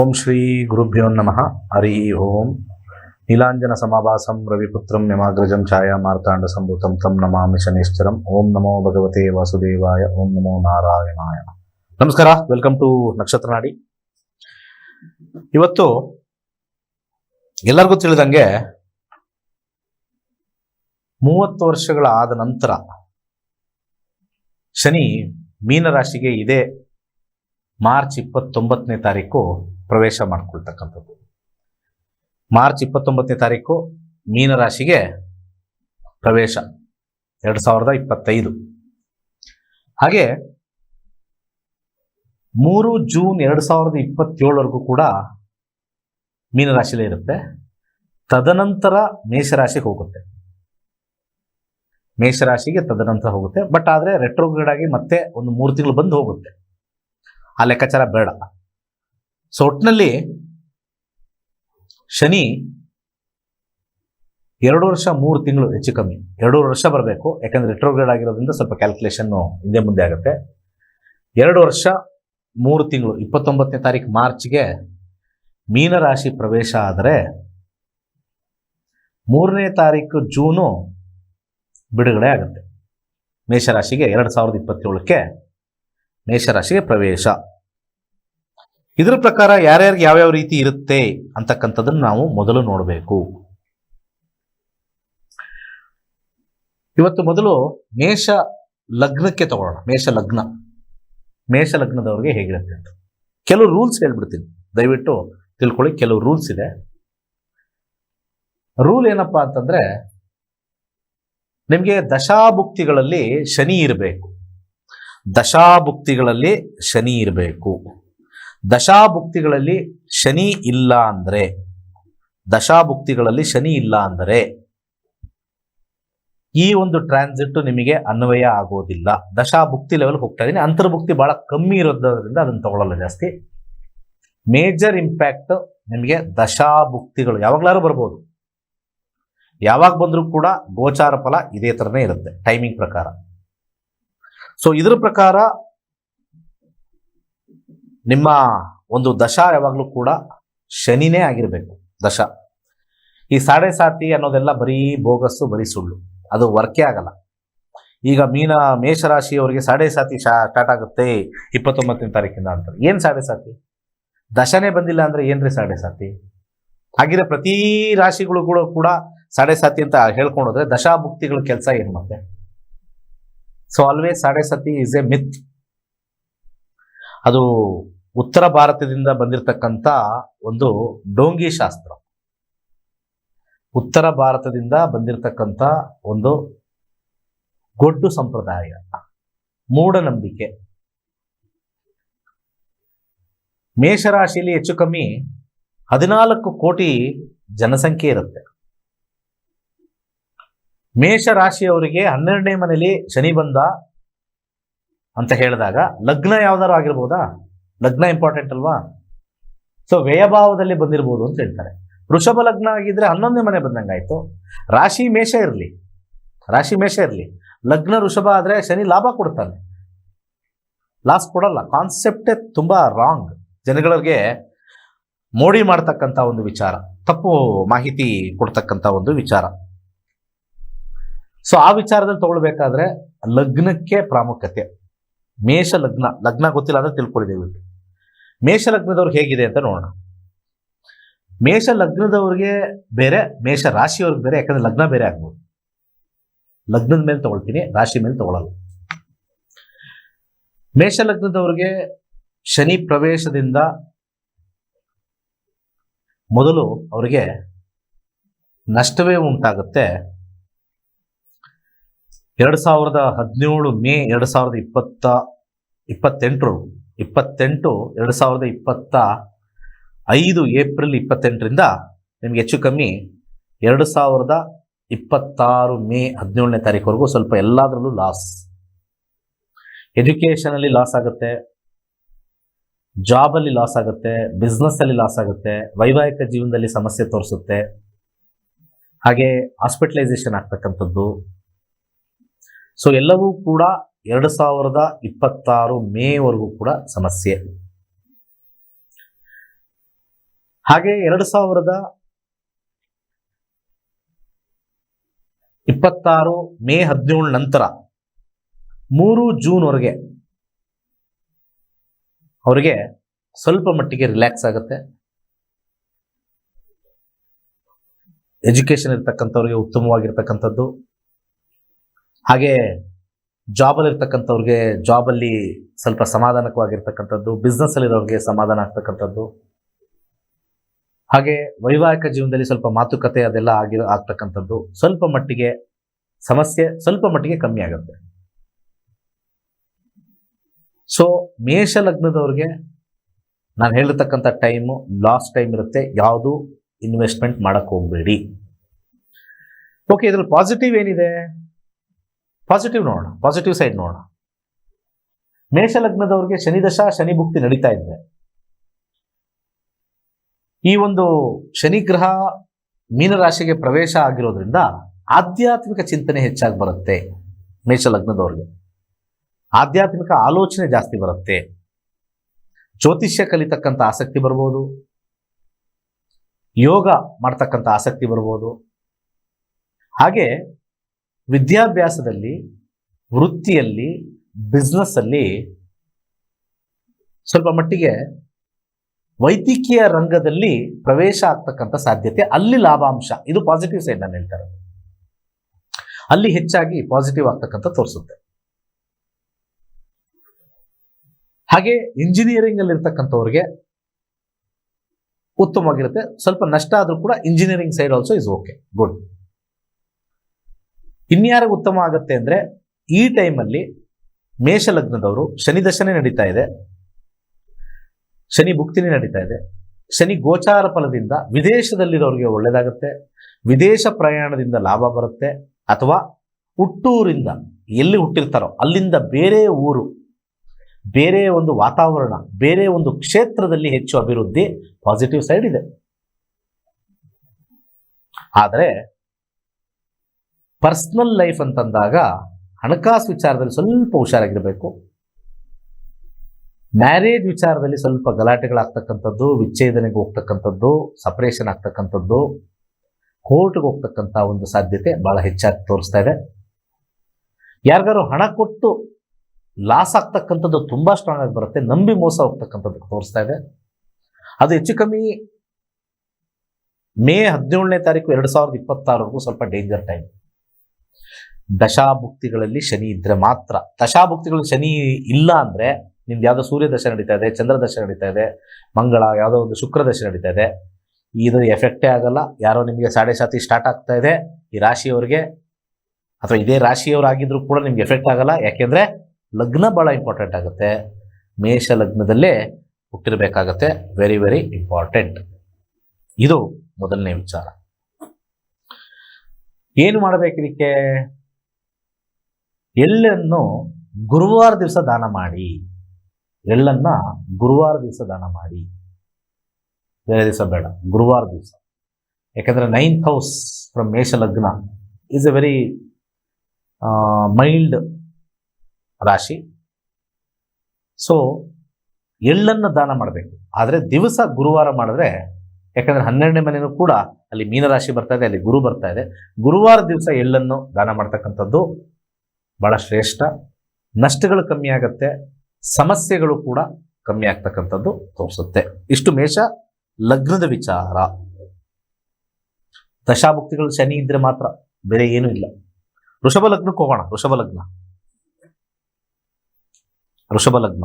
ಓಂ ಶ್ರೀ ಗುರುಭ್ಯೋ ನಮಃ. ಹರಿ ಓಂ. ನೀಲಾಂಜನ ಸಮಾಭಾಸಂ ರವಿಪುತ್ರಂ ಯಮಾಗ್ರಜಂ ಛಾಯಾ ಮಾರ್ತಾಂಡ ಸಂಭೂತಂ ತಂ ನಮಾಮಿ ಶನೇಶ್ವರಂ. ಓಂ ನಮೋ ಭಗವತೆ ವಾಸುದೇವಾಯ. ಓಂ ನಮೋ ನಾರಾಯಣಾಯ. ನಮಸ್ಕಾರ. Welcome to Nakshatranadi. ಇವತ್ತು ಎಲ್ಲರಿಗೂ ತಿಳಿದಂಗೆ ಮೂವತ್ತು ವರ್ಷಗಳ ಆದ ನಂತರ ಶನಿ ಮೀನರಾಶಿಗೆ ಇದೇ. ಮಾರ್ಚ್ ಇಪ್ಪತ್ತೊಂಬತ್ತನೇ ತಾರೀಕು. ಪ್ರವೇಶ ಮಾಡಿಕೊಳ್ತಕ್ಕಂಥದ್ದು. ಮಾರ್ಚ್ ಇಪ್ಪತ್ತೊಂಬತ್ತನೇ ತಾರೀಕು ಮೀನರಾಶಿಗೆ ಪ್ರವೇಶ, ಎರಡು ಸಾವಿರದ ಇಪ್ಪತ್ತೈದು. ಹಾಗೆ ಮೂರು ಜೂನ್ ಎರಡು ಸಾವಿರದ ಇಪ್ಪತ್ತೇಳವರೆಗೂ ಕೂಡ ಮೀನರಾಶಿಲೇ ಇರುತ್ತೆ. ತದನಂತರ ಮೇಷರಾಶಿಗೆ ಹೋಗುತ್ತೆ. ಮೇಷರಾಶಿಗೆ ತದನಂತರ ಹೋಗುತ್ತೆ. ಬಟ್ ಆದರೆ ರೆಟ್ರೋಗ್ರೇಡ್ ಆಗಿ ಮತ್ತೆ ಒಂದು ಮೂರು ತಿಂಗಳು ಬಂದು ಹೋಗುತ್ತೆ. ಆ ಲೆಕ್ಕಾಚಾರ ಬೇಡ. ಸೊ ಒಟ್ಟಿನಲ್ಲಿ ಶನಿ ಎರಡು ವರ್ಷ, ಮೂರು ತಿಂಗಳು ಹೆಚ್ಚು ಕಮ್ಮಿ. ಎರಡೂವರೆ ವರ್ಷ ಬರಬೇಕು. ಯಾಕಂದ್ರೆ ರಿಟ್ರೋಗ್ರೇಡ್ ಆಗಿರೋದ್ರಿಂದ ಸ್ವಲ್ಪ ಕ್ಯಾಲ್ಕುಲೇಷನ್ ಹಿಂದೆ ಮುಂದೆ ಆಗುತ್ತೆ. ಎರಡು ವರ್ಷ, ಮೂರು ತಿಂಗಳು, ಇಪ್ಪತ್ತೊಂಬತ್ತನೇ ತಾರೀಕು ಮಾರ್ಚ್ಗೆ ಮೀನರಾಶಿ ಪ್ರವೇಶ ಆದರೆ ಮೂರನೇ ತಾರೀಕು ಜೂನು ಬಿಡುಗಡೆ ಆಗುತ್ತೆ. ಮೇಷರಾಶಿಗೆ ಎರಡು ಸಾವಿರದ ಇಪ್ಪತ್ತೇಳಕ್ಕೆ ಮೇಷರಾಶಿಗೆ ಪ್ರವೇಶ. ಇದರ ಪ್ರಕಾರ ಯಾರ್ಯಾರಿಗೆ ಯಾವ್ಯಾವ ರೀತಿ ಇರುತ್ತೆ ಅಂತಕ್ಕಂಥದ್ದನ್ನು ನಾವು ಮೊದಲು ನೋಡಬೇಕು. ಇವತ್ತು ಮೊದಲು ಮೇಷ ಲಗ್ನಕ್ಕೆ ತಗೊಳ್ಳೋಣ. ಮೇಷ ಲಗ್ನ. ಮೇಷ ಲಗ್ನದವ್ರಿಗೆ ಹೇಗಿರುತ್ತೆ ಅಂತ. ಕೆಲವು ರೂಲ್ಸ್ ಹೇಳ್ಬಿಡ್ತೀನಿ. ದಯವಿಟ್ಟು ತಿಳ್ಕೊಳ್ಳಿ, ಕೆಲವು ರೂಲ್ಸ್ ಇದೆ. ರೂಲ್ ಏನಪ್ಪಾ ಅಂತಂದ್ರೆ, ನಿಮಗೆ ದಶಾಭುಕ್ತಿಗಳಲ್ಲಿ ಶನಿ ಇರಬೇಕು. ದಶಾಭುಕ್ತಿಗಳಲ್ಲಿ ಶನಿ ಇರಬೇಕು. ದಶಾಭುಕ್ತಿಗಳಲ್ಲಿ ಶನಿ ಇಲ್ಲ ಅಂದರೆ, ದಶಾಭುಕ್ತಿಗಳಲ್ಲಿ ಶನಿ ಇಲ್ಲ ಅಂದರೆ, ಈ ಒಂದು ಟ್ರಾನ್ಸಿಟ್ ನಿಮಗೆ ಅನ್ವಯ ಆಗೋದಿಲ್ಲ. ದಶಾಭುಕ್ತಿ ಲೆವೆಲ್ಗೆ ಹೋಗ್ತಾ ಇದೀನಿ ಅಂತರ್ಭುಕ್ತಿ ಬಹಳ ಕಮ್ಮಿ ಇರೋದ್ರಿಂದ ಅದನ್ನು ತಗೊಳ್ಳಲ್ಲ ಜಾಸ್ತಿ. ಮೇಜರ್ ಇಂಪ್ಯಾಕ್ಟ್ ನಿಮಗೆ ದಶಾಭುಕ್ತಿಗಳು ಯಾವಾಗ್ಲಾರು ಬರ್ಬೋದು. ಯಾವಾಗ ಬಂದರೂ ಕೂಡ ಗೋಚಾರ ಫಲ ಇದೇ ಥರನೇ ಇರುತ್ತೆ ಟೈಮಿಂಗ್ ಪ್ರಕಾರ. ಸೊ ಇದ್ರ ಪ್ರಕಾರ ನಿಮ್ಮ ಒಂದು ದಶ ಯಾವಾಗಲೂ ಕೂಡ ಶನಿನೇ ಆಗಿರಬೇಕು, ದಶ. ಈ ಸಾಡೆ ಸಾತಿ ಅನ್ನೋದೆಲ್ಲ ಬರೀ ಬೋಗಸ್ಸು, ಬರೀ ಸುಳ್ಳು. ಅದು ವರ್ಕೇ ಆಗಲ್ಲ. ಈಗ ಮೀನ, ಮೇಷರಾಶಿಯವರಿಗೆ ಸಾಡೆ ಸಾತಿ ಸ್ಟಾರ್ಟ್ ಆಗುತ್ತೆ ಇಪ್ಪತ್ತೊಂಬತ್ತನೇ ತಾರೀಕಿಂದ ಅಂತಾರೆ ಏನು ಸಾಡೆ ಸಾತಿ? ದಶನೇ ಬಂದಿಲ್ಲ ಅಂದರೆ ಏನ್ರಿ ಸಾಡೆ ಸಾತಿ? ಹಾಗಿದ್ರೆ ಪ್ರತಿ ರಾಶಿಗಳು ಕೂಡ ಕೂಡ ಸಾಡೆ ಸಾತಿ ಅಂತ ಹೇಳ್ಕೊಂಡೋದ್ರೆ ದಶಾಭುಕ್ತಿಗಳ ಕೆಲಸ ಏನು ಮತ್ತೆ? ಸೊ ಆಲ್ವೇಸ್ ಸಾಡೆ ಸತಿ ಇಸ್ ಎ ಮಿತ್ ಅದು ಉತ್ತರ ಭಾರತದಿಂದ ಬಂದಿರತಕ್ಕಂಥ ಒಂದು ಡೋಂಗಿ ಶಾಸ್ತ್ರ. ಉತ್ತರ ಭಾರತದಿಂದ ಬಂದಿರತಕ್ಕಂಥ ಒಂದು ಗೊಡ್ಡು ಸಂಪ್ರದಾಯ. ಮೂಢನಂಬಿಕೆ. ಮೇಷರಾಶಿಯಲ್ಲಿ ಹೆಚ್ಚು ಕಮ್ಮಿ ಹದಿನಾಲ್ಕು ಕೋಟಿ ಜನಸಂಖ್ಯೆ ಇರುತ್ತೆ. ಮೇಷರಾಶಿಯವರಿಗೆ ಹನ್ನೆರಡನೇ ಮನೆಯಲ್ಲಿ ಶನಿ ಬಂದ ಅಂತ ಹೇಳಿದಾಗ ಲಗ್ನ ಯಾವ್ದಾರು ಆಗಿರ್ಬೋದಾ? ಲಗ್ನ ಇಂಪಾರ್ಟೆಂಟ್ ಅಲ್ವಾ? ಸೊ ವ್ಯಯಭಾವದಲ್ಲಿ ಬಂದಿರ್ಬೋದು ಅಂತ ಹೇಳ್ತಾರೆ. ವೃಷಭ ಲಗ್ನ ಆಗಿದ್ರೆ ಹನ್ನೊಂದನೇ ಮನೆ ಬಂದಂಗಾಯ್ತು ರಾಶಿ ಮೇಷ ಇರಲಿ. ರಾಶಿ ಮೇಷ ಇರಲಿ. ಲಗ್ನ ವೃಷಭ ಆದರೆ ಶನಿ ಲಾಭ ಕೊಡ್ತಾನೆ. ಲಾಸ್ ಕೊಡಲ್ಲ. ಕಾನ್ಸೆಪ್ಟೇ ತುಂಬಾ ರಾಂಗ್ ಜನಗಳಿಗೆ ಮೋಡಿ ಮಾಡ್ತಕ್ಕಂಥ ಒಂದು ವಿಚಾರ, ತಪ್ಪು ಮಾಹಿತಿ ಕೊಡ್ತಕ್ಕಂಥ ಒಂದು ವಿಚಾರ. ಸೊ ಆ ವಿಚಾರದಲ್ಲಿ ತಗೊಳ್ಬೇಕಾದ್ರೆ ಲಗ್ನಕ್ಕೆ ಪ್ರಾಮುಖ್ಯತೆ. ಮೇಷ ಲಗ್ನ ಲಗ್ನ ಗೊತ್ತಿಲ್ಲ ಅಂದ್ರೆ ತಿಳ್ಕೊಂಡಿದ್ದೇವೆ ಮೇಷ ಲಗ್ನದವ್ರಿಗೆ ಹೇಗಿದೆ ಅಂತ ನೋಡೋಣ. ಮೇಷ ಲಗ್ನದವ್ರಿಗೆ ಬೇರೆ ಮೇಷ ರಾಶಿಯವ್ರಿಗೆ ಬೇರೆ, ಯಾಕಂದ್ರೆ ಲಗ್ನ ಬೇರೆ ಆಗ್ಬೋದು. ಲಗ್ನದ ಮೇಲೆ ತಗೊಳ್ತೀನಿ, ರಾಶಿ ಮೇಲೆ ತಗೊಳ್ಳಲ್ಲ ಮೇಷ ಲಗ್ನದವ್ರಿಗೆ ಶನಿ ಪ್ರವೇಶದಿಂದ ಮೊದಲು ಅವರಿಗೆ ನಷ್ಟವೇ ಉಂಟಾಗುತ್ತೆ. ಎರಡು ಸಾವಿರದ ಹದಿನೇಳು ಮೇ ಎರಡು ಸಾವಿರದ ಇಪ್ಪತ್ತ ಇಪ್ಪತ್ತೆಂಟರು ಇಪ್ಪತ್ತೆಂಟು, ಎರಡು ಸಾವಿರದ ಇಪ್ಪತ್ತ ಐದು ಏಪ್ರಿಲ್ ಇಪ್ಪತ್ತೆಂಟರಿಂದ ನಿಮಗೆ ಹೆಚ್ಚು ಕಮ್ಮಿ ಎರಡು ಸಾವಿರದ ಇಪ್ಪತ್ತಾರು ಮೇ ಹದಿನೇಳನೇ ತಾರೀಕುವರೆಗೂ ಸ್ವಲ್ಪ ಎಲ್ಲದರಲ್ಲೂ ಲಾಸ್ ಎಜುಕೇಷನಲ್ಲಿ ಲಾಸ್ ಆಗುತ್ತೆ. ಜಾಬಲ್ಲಿ ಲಾಸ್ ಆಗುತ್ತೆ. ಬಿಸ್ನೆಸ್ಸಲ್ಲಿ ಲಾಸ್ ಆಗುತ್ತೆ. ವೈವಾಹಿಕ ಜೀವನದಲ್ಲಿ ಸಮಸ್ಯೆ ತೋರಿಸುತ್ತೆ. ಹಾಗೆ ಹಾಸ್ಪಿಟಲೈಸೇಷನ್ ಆಗ್ತಕ್ಕಂಥದ್ದು. ಸೊ ಎಲ್ಲವೂ ಕೂಡ ಎರಡು ಸಾವಿರದ ಇಪ್ಪತ್ತಾರು ಮೇವರೆಗೂ ಕೂಡ ಸಮಸ್ಯೆ. ಹಾಗೆ ಎರಡು ಸಾವಿರದ ಇಪ್ಪತ್ತಾರು ಮೇ ಹದಿನೇಳು ನಂತರ ಮೂರು ಜೂನ್ವರೆಗೆ ಅವರಿಗೆ ಸ್ವಲ್ಪ ಮಟ್ಟಿಗೆ ರಿಲ್ಯಾಕ್ಸ್ ಆಗುತ್ತೆ. ಎಜುಕೇಶನ್ ಇರ್ತಕ್ಕಂಥವ್ರಿಗೆ ಉತ್ತಮವಾಗಿರ್ತಕ್ಕಂಥದ್ದು. ಹಾಗೆ ಜಾಬಲ್ಲಿ ಇರ್ತಕ್ಕಂಥವ್ರಿಗೆ ಜಾಬಲ್ಲಿ ಸ್ವಲ್ಪ ಸಮಾಧಾನಕವಾಗಿರ್ತಕ್ಕಂಥದ್ದು ಬಿಸ್ನೆಸ್ ಅಲ್ಲಿರೋರಿಗೆ ಸಮಾಧಾನ ಆಗ್ತಕ್ಕಂಥದ್ದು. ಹಾಗೆ ವೈವಾಹಿಕ ಜೀವನದಲ್ಲಿ ಸ್ವಲ್ಪ ಮಾತುಕತೆ ಅದೆಲ್ಲ ಆಗಿರೋ, ಆಗ್ತಕ್ಕಂಥದ್ದು. ಸ್ವಲ್ಪ ಮಟ್ಟಿಗೆ ಸಮಸ್ಯೆ ಸ್ವಲ್ಪ ಮಟ್ಟಿಗೆ ಕಮ್ಮಿ ಆಗುತ್ತೆ. ಸೊ ಮೇಷ ಲಗ್ನದವ್ರಿಗೆ ನಾನು ಹೇಳಿರ್ತಕ್ಕಂಥ ಟೈಮು ಲಾಸ್ಟ್ ಟೈಮ್ ಇರುತ್ತೆ. ಯಾವುದು ಇನ್ವೆಸ್ಟ್ಮೆಂಟ್ ಮಾಡಕ್ಕೆ ಹೋಗಬೇಡಿ. ಓಕೆ ಇದರಲ್ಲಿ ಪಾಸಿಟಿವ್ ಏನಿದೆ? ಪಾಸಿಟಿವ್ ನೋಡೋಣ ಪಾಸಿಟಿವ್ ಸೈಡ್ ನೋಡೋಣ. ಮೇಷ ಲಗ್ನದವ್ರಿಗೆ ಶನಿ ಭುಕ್ತಿ ನಡೀತಾ ಇದೆ. ಈ ಒಂದು ಶನಿ ಗ್ರಹ ಮೀನರಾಶಿಗೆ ಪ್ರವೇಶ ಆಗಿರೋದ್ರಿಂದ ಆಧ್ಯಾತ್ಮಿಕ ಚಿಂತನೆ ಹೆಚ್ಚಾಗಿ ಬರುತ್ತೆ ಮೇಷ ಲಗ್ನದವ್ರಿಗೆ. ಆಧ್ಯಾತ್ಮಿಕ ಆಲೋಚನೆ ಜಾಸ್ತಿ ಬರುತ್ತೆ. ಜ್ಯೋತಿಷ್ಯ ಕಲಿತಕ್ಕಂಥ ಆಸಕ್ತಿ ಬರ್ಬೋದು. ಯೋಗ ಮಾಡ್ತಕ್ಕಂಥ ಆಸಕ್ತಿ ಬರ್ಬೋದು. ಹಾಗೆ ವಿದ್ಯಾಭ್ಯಾಸದಲ್ಲಿ, ವೃತ್ತಿಯಲ್ಲಿ ಬಿಸ್ನೆಸ್ಸಲ್ಲಿ ಸ್ವಲ್ಪ ಮಟ್ಟಿಗೆ ವೈದ್ಯಕೀಯ ರಂಗದಲ್ಲಿ ಪ್ರವೇಶ ಆಗ್ತಕ್ಕಂಥ ಸಾಧ್ಯತೆ, ಅಲ್ಲಿ ಲಾಭಾಂಶ. ಇದು ಪಾಸಿಟಿವ್ ಸೈಡ್ ನಾನು ಹೇಳ್ತಾರೆ ಅಲ್ಲಿ ಹೆಚ್ಚಾಗಿ ಪಾಸಿಟಿವ್ ಆಗ್ತಕ್ಕಂಥ ತೋರಿಸುತ್ತೆ. ಹಾಗೆ ಇಂಜಿನಿಯರಿಂಗ್ ಅಲ್ಲಿ ಇರ್ತಕ್ಕಂಥವ್ರಿಗೆ ಉತ್ತಮವಾಗಿರುತ್ತೆ. ಸ್ವಲ್ಪ ನಷ್ಟ ಆದರೂ ಕೂಡ engineering side also is okay good ಇನ್ಯಾರಿಗೆ ಉತ್ತಮ ಆಗುತ್ತೆ ಅಂದ್ರೆ ಈ ಟೈಮಲ್ಲಿ ಮೇಷ ಲಗ್ನದವರು ಶನಿ ದಶನೆ ನಡೀತಾ ಇದೆ, ಶನಿ ಭುಕ್ತಿನೇ ನಡೀತಾ ಇದೆ, ಶನಿ ಗೋಚಾರ ಫಲದಿಂದ ವಿದೇಶದಲ್ಲಿರೋರಿಗೆ ಒಳ್ಳೇದಾಗುತ್ತೆ, ವಿದೇಶ ಪ್ರಯಾಣದಿಂದ ಲಾಭ ಬರುತ್ತೆ, ಅಥವಾ ಹುಟ್ಟೂರಿಂದ ಎಲ್ಲಿ ಹುಟ್ಟಿರ್ತಾರೋ, ಅಲ್ಲಿಂದ ಬೇರೆ ಊರು, ಬೇರೆ ಒಂದು ವಾತಾವರಣ, ಬೇರೆ ಒಂದು ಕ್ಷೇತ್ರದಲ್ಲಿ ಹೆಚ್ಚು ಅಭಿವೃದ್ಧಿ ಪಾಸಿಟಿವ್ ಸೈಡ್ ಇದೆ. ಆದರೆ ಪರ್ಸ್ನಲ್ ಲೈಫ್ ಅಂತಂದಾಗ ಹಣಕಾಸು ವಿಚಾರದಲ್ಲಿ ಸ್ವಲ್ಪ ಹುಷಾರಾಗಿರಬೇಕು. ಮ್ಯಾರೇಜ್ ವಿಚಾರದಲ್ಲಿ ಸ್ವಲ್ಪ ಗಲಾಟೆಗಳಾಗ್ತಕ್ಕಂಥದ್ದು, ವಿಚ್ಛೇದನೆಗೆ ಹೋಗ್ತಕ್ಕಂಥದ್ದು, ಸಪರೇಷನ್ ಆಗ್ತಕ್ಕಂಥದ್ದು, ಕೋರ್ಟ್ಗೆ ಹೋಗ್ತಕ್ಕಂಥ ಒಂದು ಸಾಧ್ಯತೆ ಬಹಳ ಹೆಚ್ಚಾಗಿ ತೋರಿಸ್ತಾ ಇದೆ. ಯಾರಿಗಾರು ಹಣ ಕೊಟ್ಟು ಲಾಸ್ ಆಗ್ತಕ್ಕಂಥದ್ದು ತುಂಬಾ ಸ್ಟ್ರಾಂಗ್ ಆಗಿ ಬರುತ್ತೆ. ನಂಬಿ ಮೋಸ ಹೋಗ್ತಕ್ಕಂಥದ್ದು ತೋರಿಸ್ತಾ ಇದೆ. ಅದು ಹೆಚ್ಚು ಕಮ್ಮಿ ಮೇ ಹದಿನೇಳನೇ ತಾರೀಕು ಎರಡು ಸಾವಿರದ ಇಪ್ಪತ್ತಾರವರೆಗೂ ಸ್ವಲ್ಪ ಡೇಂಜರ್ ಟೈಮ್ ದಶಾಭುಕ್ತಿಗಳಲ್ಲಿ ಶನಿ ಇದ್ರೆ ಮಾತ್ರ. ದಶಾಭುಕ್ತಿಗಳು ಶನಿ ಇಲ್ಲ ಅಂದ್ರೆ ನಿಮ್ದು ಯಾವುದೋ ಸೂರ್ಯ ದಶ ನಡೀತಾ ಇದೆ, ಚಂದ್ರ ನಡೀತಾ ಇದೆ, ಮಂಗಳ, ಯಾವುದೋ ಒಂದು ಶುಕ್ರ ನಡೀತಾ ಇದೆ. ಇದು ಎಫೆಕ್ಟೇ ಆಗಲ್ಲ. ಯಾರೋ ನಿಮಗೆ ಸಾಡೆ ಸಾತಿ ಸ್ಟಾರ್ಟ್ ಆಗ್ತಾ ಇದೆ, ಈ ರಾಶಿಯವರಿಗೆ ಅಥವಾ ಇದೇ ರಾಶಿಯವರಾಗಿದ್ರು ಕೂಡ ನಿಮ್ಗೆ ಎಫೆಕ್ಟ್ ಆಗಲ್ಲ. ಯಾಕೆಂದ್ರೆ ಲಗ್ನ ಬಹಳ ಇಂಪಾರ್ಟೆಂಟ್ ಆಗುತ್ತೆ. ಮೇಷ ಲಗ್ನದಲ್ಲೇ ಹುಟ್ಟಿರಬೇಕಾಗತ್ತೆ. ವೆರಿ ವೆರಿ ಇಂಪಾರ್ಟೆಂಟ್ ಇದು ಮೊದಲನೇ ವಿಚಾರ. ಏನು ಮಾಡಬೇಕು ಇದಕ್ಕೆ? ಎಳ್ಳನ್ನು ಗುರುವಾರ ದಿವಸ ದಾನ ಮಾಡಿ. ಎಳ್ಳನ್ನು ಗುರುವಾರ ದಿವಸ ದಾನ ಮಾಡಿ. ಬೇರೆ ದಿವಸ ಬೇಡ, ಗುರುವಾರ ದಿವಸ. ಯಾಕಂದ್ರೆ ninth house from Mesha lagna is a very mild rashi. So ಎಳ್ಳನ್ನು ದಾನ ಮಾಡಬೇಕು. ಆದರೆ ದಿವಸ ಗುರುವಾರ ಮಾಡಿದ್ರೆ, ಯಾಕಂದ್ರೆ ಹನ್ನೆರಡನೇ ಮನೆಯೂ ಕೂಡ ಅಲ್ಲಿ ಮೀನರಾಶಿ ಬರ್ತಾ ಇದೆ, ಅಲ್ಲಿ ಗುರು ಬರ್ತಾ ಇದೆ. ಗುರುವಾರ ದಿವಸ ಎಳ್ಳನ್ನು ದಾನ ಮಾಡ್ತಕ್ಕಂಥದ್ದು ಬಹಳ ಶ್ರೇಷ್ಠ. ನಷ್ಟಗಳು ಕಮ್ಮಿ ಆಗತ್ತೆ, ಸಮಸ್ಯೆಗಳು ಕೂಡ ಕಮ್ಮಿ ಆಗ್ತಕ್ಕಂಥದ್ದು ತೋರಿಸುತ್ತೆ. ಇಷ್ಟು ಮೇಷ ಲಗ್ನದ ವಿಚಾರ. ದಶಾಭುಕ್ತಿಗಳು ಶನಿ ಇದ್ರೆ ಮಾತ್ರ ಬೇರೆ ಏನೂ ಇಲ್ಲ. ವೃಷಭ ಲಗ್ನಕ್ಕೆ ಹೋಗೋಣ, ವೃಷಭ ಲಗ್ನ. ವೃಷಭ ಲಗ್ನ.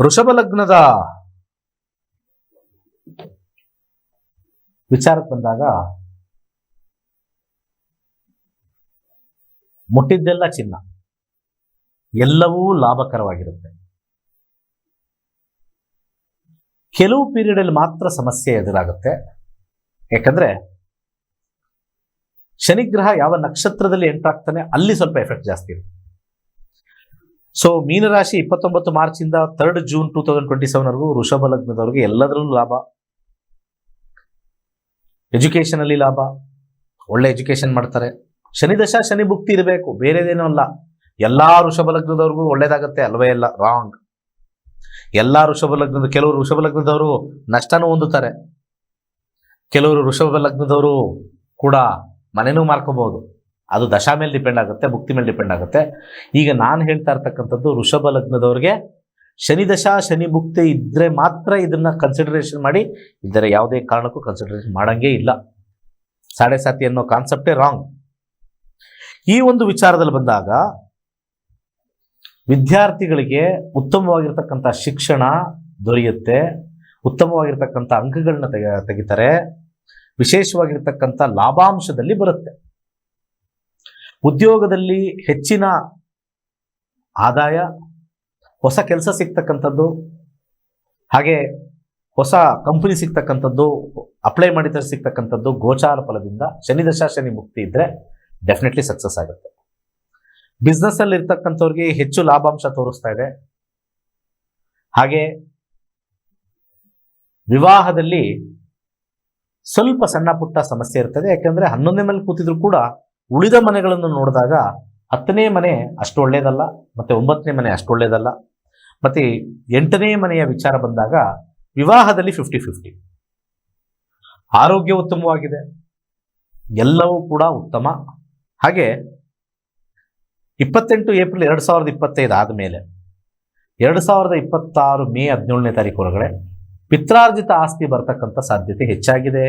ವೃಷಭ ಲಗ್ನದ ವಿಚಾರಕ್ಕೆ ಬಂದಾಗ ಮುಟ್ಟಿದ್ದೆಲ್ಲ ಚಿನ್ನ. ಎಲ್ಲವೂ ಲಾಭಕರವಾಗಿರುತ್ತೆ. ಕೆಲವು ಪೀರಿಯಡಲ್ಲಿ ಮಾತ್ರ ಸಮಸ್ಯೆ ಎದುರಾಗುತ್ತೆ. ಯಾಕಂದ್ರೆ ಶನಿಗ್ರಹ ಯಾವ ನಕ್ಷತ್ರದಲ್ಲಿ ಎಂಟರ್ ಆಗ್ತಾನೆ ಅಲ್ಲಿ ಸ್ವಲ್ಪ ಎಫೆಕ್ಟ್ ಜಾಸ್ತಿ ಇರುತ್ತೆ. ಸೊ ಮೀನರಾಶಿ ಇಪ್ಪತ್ತೊಂಬತ್ತು ಮಾರ್ಚಿಂದ third June two thousand twenty ಸೆವೆನ್ವರೆಗೂ ವೃಷಭ ಲಗ್ನದವರೆಗೆ ಎಲ್ಲದರಲ್ಲೂ ಲಾಭ. ಎಜುಕೇಶನ್ ಅಲ್ಲಿ ಲಾಭ. ಒಳ್ಳೆ ಎಜುಕೇಶನ್ ಮಾಡ್ತಾರೆ. ಶನಿ ದಶ, ಶನಿ ಭುಕ್ತಿ ಇರಬೇಕು. ಬೇರೆದೇನೂ ಅಲ್ಲ. ಎಲ್ಲ ಋಷಭ ಲಗ್ನದವ್ರಿಗೂ ಒಳ್ಳೇದಾಗತ್ತೆ ಅಲ್ವೇ ಇಲ್ಲ ರಾಂಗ್ ಎಲ್ಲ ಋಷಭ ಲಗ್ನದ, ಕೆಲವರು ಋಷಭ ಲಗ್ನದವರು ನಷ್ಟನೂ ಹೊಂದುತ್ತಾರೆ. ಕೆಲವರು ಋಷಭ ಲಗ್ನದವರು ಕೂಡ ಮನೆನೂ ಮಾರ್ಕೋಬಹುದು. ಅದು ದಶಾ ಮೇಲೆ ಡಿಪೆಂಡ್ ಆಗುತ್ತೆ, ಭುಕ್ತಿ ಮೇಲೆ ಡಿಪೆಂಡ್ ಆಗುತ್ತೆ. ಈಗ ನಾನು ಹೇಳ್ತಾ ಇರ್ತಕ್ಕಂಥದ್ದು ಋಷಭ ಲಗ್ನದವ್ರಿಗೆ ಶನಿ ದಶಾ, ಶನಿ ಭುಕ್ತಿ ಇದ್ದರೆ ಮಾತ್ರ ಇದನ್ನು ಕನ್ಸಿಡರೇಷನ್ ಮಾಡಿ ಇದರ ಯಾವುದೇ ಕಾರಣಕ್ಕೂ ಕನ್ಸಿಡರೇಷನ್ ಮಾಡಂಗೇ ಇಲ್ಲ. ಸಾಡೆ ಸಾತಿ ಅನ್ನೋ ಕಾನ್ಸೆಪ್ಟೇ ರಾಂಗ್ ಈ ಒಂದು ವಿಚಾರದಲ್ಲಿ ಬಂದಾಗ ವಿದ್ಯಾರ್ಥಿಗಳಿಗೆ ಉತ್ತಮವಾಗಿರ್ತಕ್ಕಂಥ ಶಿಕ್ಷಣ ದೊರೆಯುತ್ತೆ, ಉತ್ತಮವಾಗಿರ್ತಕ್ಕಂಥ ಅಂಕಗಳನ್ನ ತೆಗೆ, ತೆಗಿತಾರೆ, ವಿಶೇಷವಾಗಿರ್ತಕ್ಕಂಥ ಲಾಭಾಂಶದಲ್ಲಿ ಬರುತ್ತೆ. ಉದ್ಯೋಗದಲ್ಲಿ ಹೆಚ್ಚಿನ ಆದಾಯ, ಹೊಸ ಕೆಲಸ ಸಿಗ್ತಕ್ಕಂಥದ್ದು, ಹಾಗೆ ಹೊಸ ಕಂಪನಿ ಸಿಗ್ತಕ್ಕಂಥದ್ದು, ಅಪ್ಲೈ ಮಾಡಿದರೆ ಸಿಗ್ತಕ್ಕಂಥದ್ದು ಗೋಚಾರ ಫಲದಿಂದ ಶನಿ ದಶಾ ಶನಿ ಮುಕ್ತಿ ಇದ್ರೆ ಡೆಫಿನೆಟ್ಲಿ ಸಕ್ಸಸ್ ಆಗುತ್ತೆ. ಬಿಸ್ನೆಸ್ ಅಲ್ಲಿ ಇರ್ತಕ್ಕಂಥವ್ರಿಗೆ ಹೆಚ್ಚು ಲಾಭಾಂಶ ತೋರಿಸ್ತಾ ಇದೆ. ಹಾಗೆ ವಿವಾಹದಲ್ಲಿ ಸ್ವಲ್ಪ ಸಣ್ಣ ಪುಟ್ಟ ಸಮಸ್ಯೆ ಇರ್ತದೆ. ಯಾಕಂದ್ರೆ ಹನ್ನೊಂದನೇ ಮನೆ ಕೂತಿದ್ರು ಕೂಡ ಉಳಿದ ಮನೆಗಳನ್ನು ನೋಡಿದಾಗ ಹತ್ತನೇ ಮನೆ ಅಷ್ಟು ಒಳ್ಳೇದಲ್ಲ, ಮತ್ತೆ ಒಂಬತ್ತನೇ ಮನೆ ಅಷ್ಟು ಒಳ್ಳೇದಲ್ಲ, ಮತ್ತೆ ಎಂಟನೇ ಮನೆಯ ವಿಚಾರ ಬಂದಾಗ ವಿವಾಹದಲ್ಲಿ ಫಿಫ್ಟಿ ಫಿಫ್ಟಿ ಆರೋಗ್ಯ ಉತ್ತಮವಾಗಿದೆ. ಎಲ್ಲವೂ ಕೂಡ ಉತ್ತಮ. ಹಾಗೆ ಇಪ್ಪತ್ತೆಂಟು ಏಪ್ರಿಲ್ ಎರಡು ಸಾವಿರದ ಇಪ್ಪತ್ತೈದು ಆದಮೇಲೆ ಎರಡು ಸಾವಿರದ ಇಪ್ಪತ್ತಾರು ಮೇ ಹದಿನೇಳನೇ ತಾರೀಕು ಒಳಗಡೆ ಪಿತ್ರಾರ್ಜಿತ ಆಸ್ತಿ ಬರ್ತಕ್ಕಂಥ ಸಾಧ್ಯತೆ ಹೆಚ್ಚಾಗಿದೆ.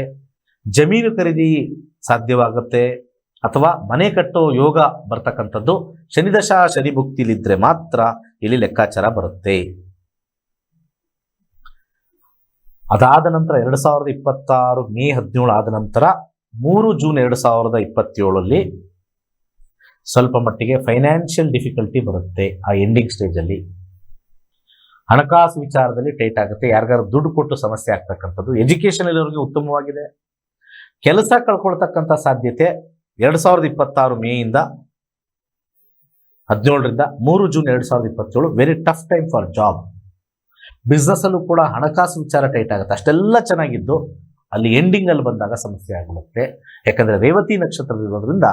ಜಮೀನು ಖರೀದಿ ಸಾಧ್ಯವಾಗುತ್ತೆ ಅಥವಾ ಮನೆ ಕಟ್ಟೋ ಯೋಗ ಬರ್ತಕ್ಕಂಥದ್ದು ಶನಿದಶಾ ಶನಿ ಭುಕ್ತಿಲಿದ್ರೆ ಮಾತ್ರ ಇಲ್ಲಿ ಲೆಕ್ಕಾಚಾರ ಬರುತ್ತೆ. ಅದಾದ ನಂತರ ಎರಡು ಸಾವಿರದ ಇಪ್ಪತ್ತಾರು ಮೇ ಹದಿನೇಳು ಆದ ನಂತರ ಮೂರು ಜೂನ್ ಎರಡು ಸಾವಿರದ ಇಪ್ಪತ್ತೇಳರಲ್ಲಿ ಸ್ವಲ್ಪ ಮಟ್ಟಿಗೆ ಫೈನಾನ್ಷಿಯಲ್ ಡಿಫಿಕಲ್ಟಿ ಬರುತ್ತೆ ಆ ಎಂಡಿಂಗ್ ಸ್ಟೇಜಲ್ಲಿ ಹಣಕಾಸು ವಿಚಾರದಲ್ಲಿ ಟೈಟ್ ಆಗುತ್ತೆ. ಯಾರಿಗಾರು ದುಡ್ಡು ಕೊಟ್ಟು ಸಮಸ್ಯೆ ಆಗ್ತಕ್ಕಂಥದ್ದು ಎಜುಕೇಶನ್ ಇರೋರಿಗೆ ಉತ್ತಮವಾಗಿದೆ. ಕೆಲಸ ಕಳ್ಕೊಳ್ತಕ್ಕಂಥ ಸಾಧ್ಯತೆ ಎರಡು ಸಾವಿರದ ಇಪ್ಪತ್ತಾರು ಮೇಯಿಂದ ಹದಿನೇಳರಿಂದ ಮೂರು ಜೂನ್ ಎರಡು ಸಾವಿರದ ಇಪ್ಪತ್ತೇಳು very tough time for job business ಅಲ್ಲೂ ಕೂಡ ಹಣಕಾಸು ವಿಚಾರ ಟೈಟ್ ಆಗುತ್ತೆ. ಅಷ್ಟೆಲ್ಲ ಚೆನ್ನಾಗಿದ್ದು ಅಲ್ಲಿ ಎಂಡಿಂಗ್ ಅಲ್ಲಿ ಬಂದಾಗ ಸಮಸ್ಯೆ ಆಗಿಬಿಡುತ್ತೆ. ಯಾಕಂದ್ರೆ ರೇವತಿ ನಕ್ಷತ್ರದಿರೋದ್ರಿಂದ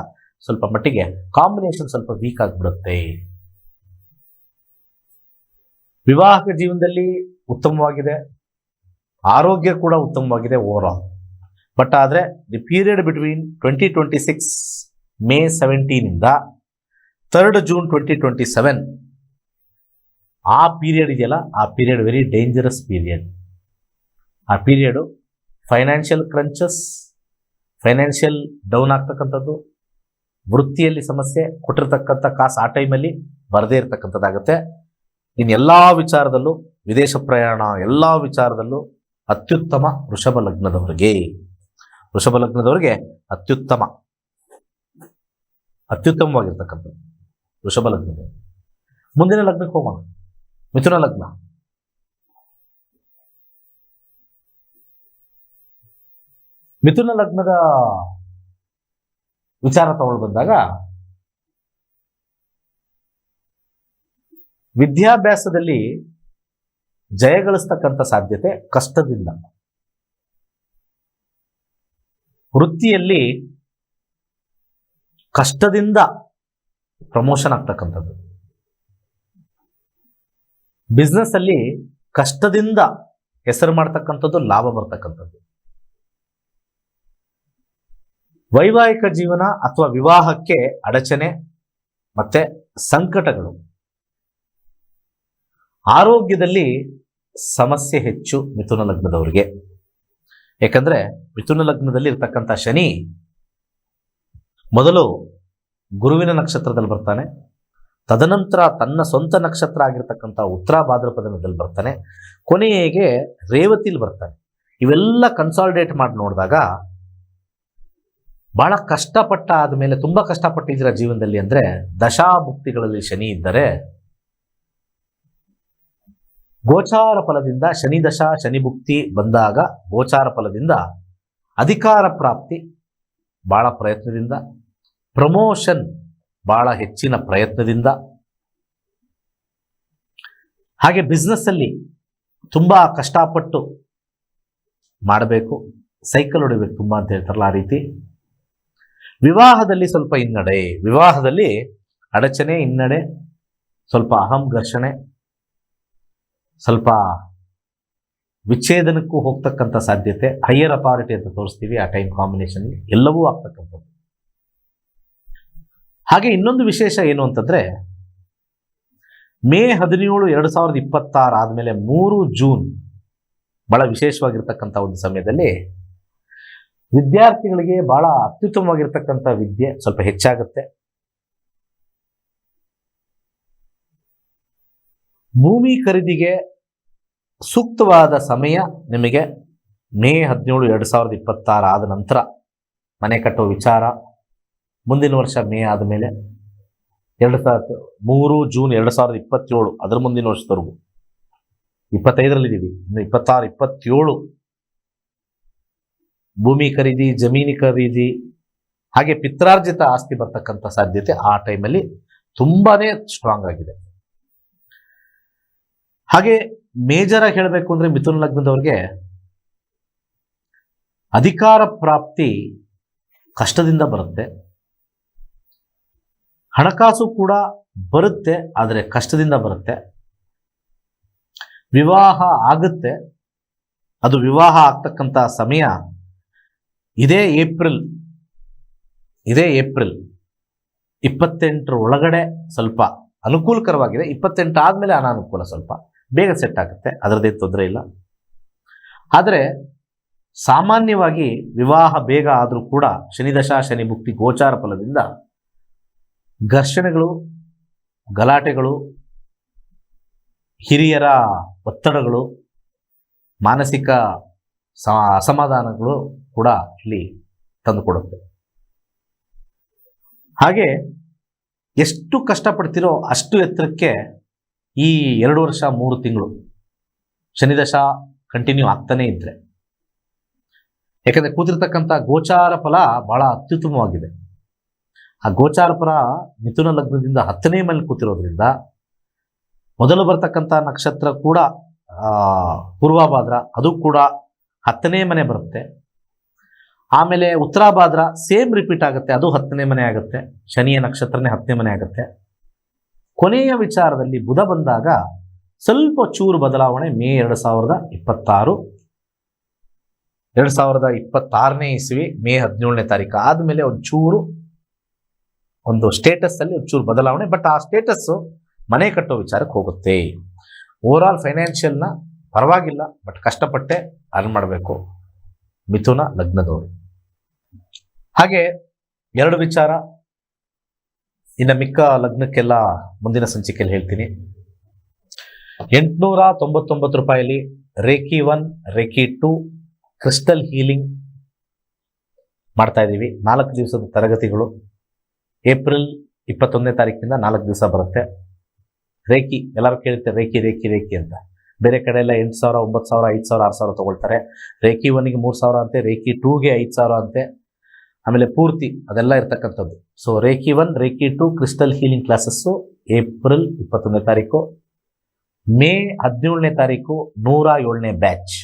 ಸ್ವಲ್ಪ ಮಟ್ಟಿಗೆ ಕಾಂಬಿನೇಷನ್ ಸ್ವಲ್ಪ ವೀಕ್ ಆಗಿಬಿಡುತ್ತೆ. ವಿವಾಹದ ಜೀವನದಲ್ಲಿ ಉತ್ತಮವಾಗಿದೆ. ಆರೋಗ್ಯ ಕೂಡ ಉತ್ತಮವಾಗಿದೆ ಓವರ್ ಆಲ್ ಬಟ್ ಆದರೆ the period between twenty twenty six May ಸೆವೆಂಟೀನಿಂದ third June twenty twenty seven ಆ ಪೀರಿಯಡ್ ಇದೆಯಲ್ಲ? ಆ ಪೀರಿಯಡ್ ವೆರಿ ಡೇಂಜರಸ್ ಪೀರಿಯಡ್ ಆ period financial crunches financial down ಆಗ್ತಕ್ಕಂಥದ್ದು. ವೃತ್ತಿಯಲ್ಲಿ ಸಮಸ್ಯೆ, ಕೊಟ್ಟಿರ್ತಕ್ಕಂಥ ಕಾಸು ಆ ಟೈಮಲ್ಲಿ ಬರದೇ ಇರತಕ್ಕಂಥದ್ದಾಗುತ್ತೆ. ಇನ್ನು ಎಲ್ಲ ವಿಚಾರದಲ್ಲೂ, ವಿದೇಶ ಪ್ರಯಾಣ ಎಲ್ಲ ವಿಚಾರದಲ್ಲೂ ಅತ್ಯುತ್ತಮ ವೃಷಭ ಲಗ್ನದವರಿಗೆ ವೃಷಭ ಲಗ್ನದವರಿಗೆ ಅತ್ಯುತ್ತಮ, ಅತ್ಯುತ್ತಮವಾಗಿರ್ತಕ್ಕಂಥದ್ದು ವೃಷಭ ಲಗ್ನದವರು ಮುಂದಿನ ಲಗ್ನಕ್ಕೆ ಹೋಗೋಣ. ಮಿಥುನ ಲಗ್ನ. ಮಿಥುನ ಲಗ್ನದ ವಿಚಾರ ತಗೊಂಡು ಬಂದಾಗ ವಿದ್ಯಾಭ್ಯಾಸದಲ್ಲಿ ಜಯಗಳಿಸ್ತಕ್ಕಂಥ ಸಾಧ್ಯತೆ ಕಷ್ಟದಿಂದ. ವೃತ್ತಿಯಲ್ಲಿ ಕಷ್ಟದಿಂದ ಪ್ರಮೋಷನ್ ಆಗ್ತಕ್ಕಂಥದ್ದು. ಬಿಸ್ನೆಸ್ ಅಲ್ಲಿ ಕಷ್ಟದಿಂದ ಹೆಸರು ಮಾಡ್ತಕ್ಕಂಥದ್ದು ಲಾಭ ಬರ್ತಕ್ಕಂಥದ್ದು. ವೈವಾಹಿಕ ಜೀವನ ಅಥವಾ ವಿವಾಹಕ್ಕೆ ಅಡಚಣೆ, ಮತ್ತೆ ಸಂಕಟಗಳು. ಆರೋಗ್ಯದಲ್ಲಿ ಸಮಸ್ಯೆ ಹೆಚ್ಚು ಮಿಥುನ ಲಗ್ನದವರಿಗೆ. ಯಾಕಂದ್ರೆ ಮಿಥುನ ಲಗ್ನದಲ್ಲಿ ಇರ್ತಕ್ಕಂಥ ಶನಿ ಮೊದಲು ಗುರುವಿನ ನಕ್ಷತ್ರದಲ್ಲಿ ಬರ್ತಾನೆ. ತದನಂತರ ತನ್ನ ಸ್ವಂತ ನಕ್ಷತ್ರ ಆಗಿರ್ತಕ್ಕಂಥ ಉತ್ತರ ಭಾದ್ರಪದನದಲ್ಲಿ ಬರ್ತಾನೆ. ಕೊನೆಗೆ ರೇವತಿಲಿ ಬರ್ತಾನೆ. ಇವೆಲ್ಲ ಕನ್ಸಾಲಿಡೇಟ್ ಮಾಡಿ ನೋಡಿದಾಗ ಬಹಳ ಕಷ್ಟಪಟ್ಟ ಆದಮೇಲೆ ತುಂಬ ಕಷ್ಟಪಟ್ಟಿದ್ದೀರ ಜೀವನದಲ್ಲಿ ಅಂದ್ರೆ ದಶಾಭುಕ್ತಿಗಳಲ್ಲಿ ಶನಿ ಇದ್ದರೆ ಗೋಚಾರ ಫಲದಿಂದ ಶನಿ ದಶಾ, ಶನಿ ಭುಕ್ತಿ ಬಂದಾಗ ಗೋಚಾರ ಫಲದಿಂದ ಅಧಿಕಾರ ಪ್ರಾಪ್ತಿ ಬಹಳ ಪ್ರಯತ್ನದಿಂದ, ಪ್ರಮೋಷನ್ ಬಹಳ ಹೆಚ್ಚಿನ ಪ್ರಯತ್ನದಿಂದ. ಹಾಗೆ ಬಿಸ್ನೆಸ್ಸಲ್ಲಿ ತುಂಬಾ ಕಷ್ಟಪಟ್ಟು ಮಾಡಬೇಕು ಸೈಕಲ್ ಹೊಡಿಬೇಕು ತುಂಬಾ ಅಂತ ಹೇಳ್ತಾರಲ್ಲ ಆ ರೀತಿ. ವಿವಾಹದಲ್ಲಿ ಸ್ವಲ್ಪ ಹಿನ್ನಡೆ, ವಿವಾಹದಲ್ಲಿ ಅಡಚಣೆ, ಹಿನ್ನಡೆ, ಸ್ವಲ್ಪ ಅಹಂ ಘರ್ಷಣೆ, ಸ್ವಲ್ಪ ವಿಚ್ಛೇದನಕ್ಕೂ ಹೋಗ್ತಕ್ಕಂಥ ಸಾಧ್ಯತೆ ಹೈಯರ್ ಅಥಾರಿಟಿ ಅಂತ ತೋರಿಸ್ತೀವಿ ಆ ಟೈಮ್ ಕಾಂಬಿನೇಷನ್ ಎಲ್ಲವೂ ಆಗ್ತಕ್ಕಂಥದ್ದು. ಹಾಗೆ ಇನ್ನೊಂದು ವಿಶೇಷ ಏನು ಅಂತಂದ್ರೆ, ಮೇ ಹದಿನೇಳು ಎರಡು ಸಾವಿರದ ಇಪ್ಪತ್ತಾರು ಆದಮೇಲೆ ಮೂರು ಜೂನ್, ಬಹಳ ವಿಶೇಷವಾಗಿರ್ತಕ್ಕಂಥ ಒಂದು ಸಮಯದಲ್ಲಿ ವಿದ್ಯಾರ್ಥಿಗಳಿಗೆ ಬಹಳ ಅತ್ಯುತ್ತಮವಾಗಿರ್ತಕ್ಕಂಥ ವಿದ್ಯೆ ಸ್ವಲ್ಪ ಹೆಚ್ಚಾಗುತ್ತೆ. ಭೂಮಿ ಖರೀದಿಗೆ ಸೂಕ್ತವಾದ ಸಮಯ ನಿಮಗೆ ಮೇ ಹದಿನೇಳು ಎರಡು ಸಾವಿರದ ಇಪ್ಪತ್ತಾರು ಆದ ನಂತರ ಮನೆ ಕಟ್ಟೋ ವಿಚಾರ, ಮುಂದಿನ ವರ್ಷ ಮೇ ಆದಮೇಲೆ ಎರಡು ಸಾವಿರದ ಮೂರು ಜೂನ್ ಎರಡು ಸಾವಿರದ ಇಪ್ಪತ್ತೇಳು ಅದರ ಮುಂದಿನ ವರ್ಷದವರೆಗೂ ಇಪ್ಪತ್ತೈದರಲ್ಲಿದ್ದೀವಿ. ಇನ್ನು ಇಪ್ಪತ್ತಾರು, ಇಪ್ಪತ್ತೇಳು ಭೂಮಿ ಖರೀದಿ, ಜಮೀನಿ ಖರೀದಿ, ಹಾಗೆ ಪಿತ್ರಾರ್ಜಿತ ಆಸ್ತಿ ಬರ್ತಕ್ಕಂಥ ಸಾಧ್ಯತೆ ಆ ಟೈಮಲ್ಲಿ ತುಂಬಾನೇ ಸ್ಟ್ರಾಂಗ್ ಆಗಿದೆ. ಹಾಗೆ ಮೇಜರ್ ಆಗಿ ಹೇಳಬೇಕು ಅಂದ್ರೆ ಮಿಥುನ ಲಗ್ನದವ್ರಿಗೆ ಅಧಿಕಾರ ಪ್ರಾಪ್ತಿ ಕಷ್ಟದಿಂದ ಬರುತ್ತೆ. ಹಣಕಾಸು ಕೂಡ ಬರುತ್ತೆ, ಆದರೆ ಕಷ್ಟದಿಂದ ಬರುತ್ತೆ. ವಿವಾಹ ಆಗುತ್ತೆ. ಅದು ವಿವಾಹ ಆಗ್ತಕ್ಕಂಥ ಸಮಯ ಇದೇ ಏಪ್ರಿಲ್ ಇದೇ ಏಪ್ರಿಲ್ ಇಪ್ಪತ್ತೆಂಟರ ಒಳಗಡೆ ಸ್ವಲ್ಪ ಅನುಕೂಲಕರವಾಗಿದೆ. ಇಪ್ಪತ್ತೆಂಟು ಆದಮೇಲೆ ಅನಾನುಕೂಲ ಸ್ವಲ್ಪ ಬೇಗ ಸೆಟ್ ಆಗುತ್ತೆ. ಅದರದ್ದೇನು ತೊಂದರೆ ಇಲ್ಲ. ಆದರೆ ಸಾಮಾನ್ಯವಾಗಿ ವಿವಾಹ ಬೇಗ ಆದರೂ ಕೂಡ ಶನಿದಶಾ, ಶನಿ ಮುಕ್ತಿ ಗೋಚಾರ ಫಲದಿಂದ ಘರ್ಷಣೆಗಳು, ಗಲಾಟೆಗಳು, ಹಿರಿಯರ ಒತ್ತಡಗಳು, ಮಾನಸಿಕ ಅಸಮಾಧಾನಗಳು ಕೂಡ ಇಲ್ಲಿ ತಂದುಕೊಡುತ್ತೆ. ಹಾಗೆ ಎಷ್ಟು ಕಷ್ಟಪಡ್ತಿರೋ ಅಷ್ಟು ಎತ್ತರಕ್ಕೆ ಈ ಎರಡು ವರ್ಷ, ಮೂರು ತಿಂಗಳು ಶನಿದಶ ಕಂಟಿನ್ಯೂ ಆಗ್ತಾನೇ ಇದ್ರೆ. ಯಾಕಂದರೆ ಕೂತಿರ್ತಕ್ಕಂಥ ಗೋಚಾರ ಫಲ ಬಹಳ ಅತ್ಯುತ್ತಮವಾಗಿದೆ. ಆ ಗೋಚಾರ ಫಲ ಮಿಥುನ ಲಗ್ನದಿಂದ ಹತ್ತನೇ ಮೇಲೆ ಕೂತಿರೋದ್ರಿಂದ ಮೊದಲು ಬರ್ತಕ್ಕಂಥ ನಕ್ಷತ್ರ ಕೂಡ ಪೂರ್ವಭಾದ್ರ ಅದು ಕೂಡ ಹತ್ತನೇ ಮನೆ ಬರುತ್ತೆ. ಆಮೇಲೆ ಉತ್ತರಾಭಾದ್ರ ಸೇಮ್ ರಿಪೀಟ್ ಆಗುತ್ತೆ. ಅದು ಹತ್ತನೇ ಮನೆ ಆಗುತ್ತೆ. ಶನಿಯ ನಕ್ಷತ್ರನೇ ಹತ್ತನೇ ಮನೆ ಆಗುತ್ತೆ. ಕೊನೆಯ ವಿಚಾರದಲ್ಲಿ ಬುಧ ಬಂದಾಗ ಸ್ವಲ್ಪ ಚೂರು ಬದಲಾವಣೆ ಮೇ ಎರಡು ಸಾವಿರದ ಇಪ್ಪತ್ತಾರು. ಎರಡು ಸಾವಿರದ ಇಪ್ಪತ್ತಾರನೇ ಇಸ್ವಿ ಮೇ ಹದಿನೇಳನೇ ತಾರೀಕು. ಆದಮೇಲೆ ಒಂದು ಚೂರು ಒಂದು ಸ್ಟೇಟಸ್ ಅಲ್ಲಿ ಒಂದು ಚೂರು ಬದಲಾವಣೆ ಬಟ್ ಆ ಸ್ಟೇಟಸ್ ಮನೆ ಕಟ್ಟೋ ವಿಚಾರಕ್ಕೆ ಹೋಗುತ್ತೆ. ಓವರ್ ಆಲ್ ಫೈನಾನ್ಷಿಯಲ್ನ ಪರವಾಗಿಲ್ಲ ಬಟ್ ಕಷ್ಟಪಟ್ಟೆ ಅರ್ನ್ ಮಾಡಬೇಕು. ಮಿಥುನ ಲಗ್ನದವರು. ಹಾಗೆ ಎರಡು ವಿಚಾರ. ಇನ್ನು ಮಿಕ್ಕ ಲಗ್ನಕ್ಕೆಲ್ಲ ಮುಂದಿನ ಸಂಚಿಕೆಯಲ್ಲಿ ಹೇಳ್ತೀನಿ. ಎಂಟುನೂರ ತೊಂಬತ್ತೊಂಬತ್ತು ರೂಪಾಯಲ್ಲಿ reiki one reiki two, crystal healing ಮಾಡ್ತಾ ಇದ್ದೀವಿ. ನಾಲ್ಕು ದಿವಸದ ತರಗತಿಗಳು. ಏಪ್ರಿಲ್ ಇಪ್ಪತ್ತೊಂದನೇ ತಾರೀಕಿನಿಂದ ನಾಲ್ಕು ದಿವಸ ಬರುತ್ತೆ. ರೇಕಿ ಎಲ್ಲರೂ ಕೇಳ್ತಾರೆ ರೇಕಿ ರೇಕಿ ರೇಕಿ ಅಂತ. ಬೇರೆ ಕಡೆ ಎಲ್ಲ ಎಂಟು ಸಾವಿರ, ಒಂಬತ್ತು ಸಾವಿರ, ಐದು ಸಾವಿರ, ಆರು ಸಾವಿರ ತೊಗೊಳ್ತಾರೆ. ರೇಖಿ ಒನ್ಗೆ ಮೂರು ಸಾವಿರ ಅಂತೆ, ರೇಖಿ ಟೂಗೆ ಐದು ಸಾವಿರ ಅಂತೆ. ಆಮೇಲೆ ಪೂರ್ತಿ ಅದೆಲ್ಲ ಇರ್ತಕ್ಕಂಥದ್ದು. So reiki one reiki two crystal healing classes April ಇಪ್ಪತ್ತೊಂದನೇ ತಾರೀಕು. ಮೇ ಹದಿನೇಳನೇ ತಾರೀಕು, ನೂರ ಏಳನೇ ಬ್ಯಾಚ್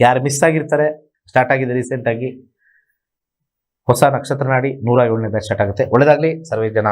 ಯಾರು ಮಿಸ್ ಆಗಿರ್ತಾರೆ ಸ್ಟಾರ್ಟ್ ಆಗಿದೆ ರೀಸೆಂಟಾಗಿ ಹೊಸ ನಕ್ಷತ್ರ ನಾಡಿ ನೂರ ಏಳನೇ ಬ್ಯಾಚ್ ಸ್ಟಾರ್ಟ್ ಆಗುತ್ತೆ. ಒಳ್ಳೇದಾಗಲಿ, ಸರ್ವೇ ಜನ